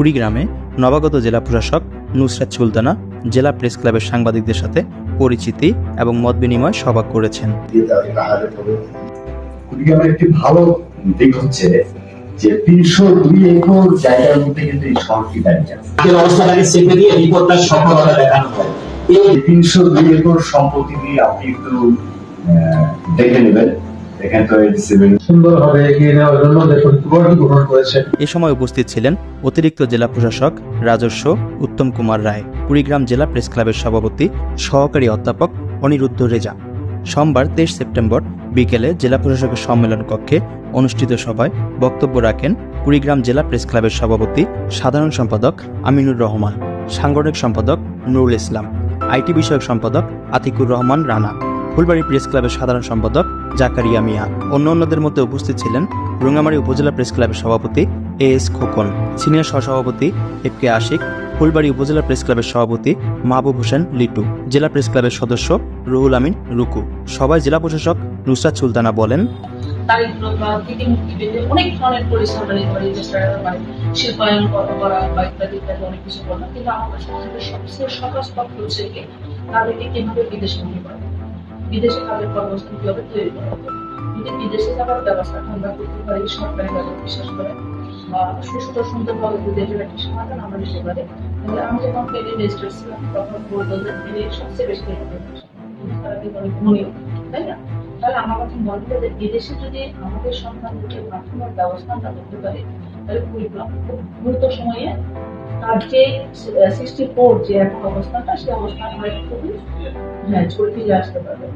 কুড়িগ্রামে নবাগত জেলা প্রশাসক নুসরাত সুলতানা জেলা প্রেস ক্লাবের সাংবাদিকদের সাথে পরিচিতি এবং মত বিনিময় সভা করেছেন। কুড়িগ্রামের একটি ভালো দিক হচ্ছে যে তিনশো দুই একর জায়গার মধ্যে কিন্তু এই শহরটি দাঁড়িয়ে আছে অবস্থাটাকে চেপে দিয়ে রিপোর্টটা সফলতা দেখানো হয়। এই তিনশো দুই একর সম্পত্তি দিয়ে আপনি একটু দেখে নেবেন। এ সময় উপস্থিত ছিলেন অতিরিক্ত জেলা প্রশাসক রাজস্ব উত্তম কুমার রায়, কুড়িগ্রাম জেলা প্রেস ক্লাবের সভাপতি, সহকারী অধ্যাপক অনিরুদ্ধ রেজা। সোমবার তেইশ সেপ্টেম্বর বিকেলে জেলা প্রশাসকের সম্মেলন কক্ষে অনুষ্ঠিত সভায় বক্তব্য রাখেন কুড়িগ্রাম জেলা প্রেস ক্লাবের সভাপতি, সাধারণ সম্পাদক আমিনুর রহমান, সাংগঠনিক সম্পাদক নুরুল ইসলাম, আইটি বিষয়ক সম্পাদক আতিকুর রহমান রানা। ফুলবাড়ি প্রেস ক্লাবের সাধারণ সম্পাদক জাকারিয়া মিয়া। অন্য অন্যদের মধ্যে উপস্থিত ছিলেন রুঙ্গামারী উপজেলা প্রেস ক্লাবের সভাপতি এ এস খোকন, সিনিয়র সহসভাপতি এফ কে আশিক, ফুলবাড়ি উপজেলা প্রেস ক্লাবের সভাপতি মাহবুব হোসেন লিটু, জেলা প্রেস ক্লাবের সদস্য রুহুল আমিন রুকু। সবাই জেলা প্রশাসক নুসরাত সুলতানা বলেন অনেক ধরনের মানে শিল্পায়ন করা বা ইত্যাদি ইত্যাদি অনেক কিছু কিন্তু আমাদের সবচেয়ে হচ্ছে তাদেরকে কীভাবে করা বিদেশে তাদের কর্মস্থল কীভাবে তৈরি করা হবে। যদি বিদেশে যাওয়ার ব্যবস্থা আমরা করতে পারি সরকারি ভাবে বিশেষ করে, বা সুস্থ সুন্দরভাবে যদি এটার একটা সমাধান আমরা দিতে পারি, তাহলে আমি যখন পেলে রেজিস্টার ছিলাম, তখন বলতো যে পেলে সবচেয়ে বেশি তাই না তাহলে আমার কথা মনে হয় যে, বিদেশে যদি আমাদের সন্তানদেরকে পাঠানোর ব্যবস্থা আমরা করতে পারি, তাহলে খুব দ্রুত সময়ে তার যে সিক্সটি ফোর যে এখন অবস্থাটা সেই অবস্থান হয় খুবই হ্যাঁ ছড়িয়ে আসতে পারবে।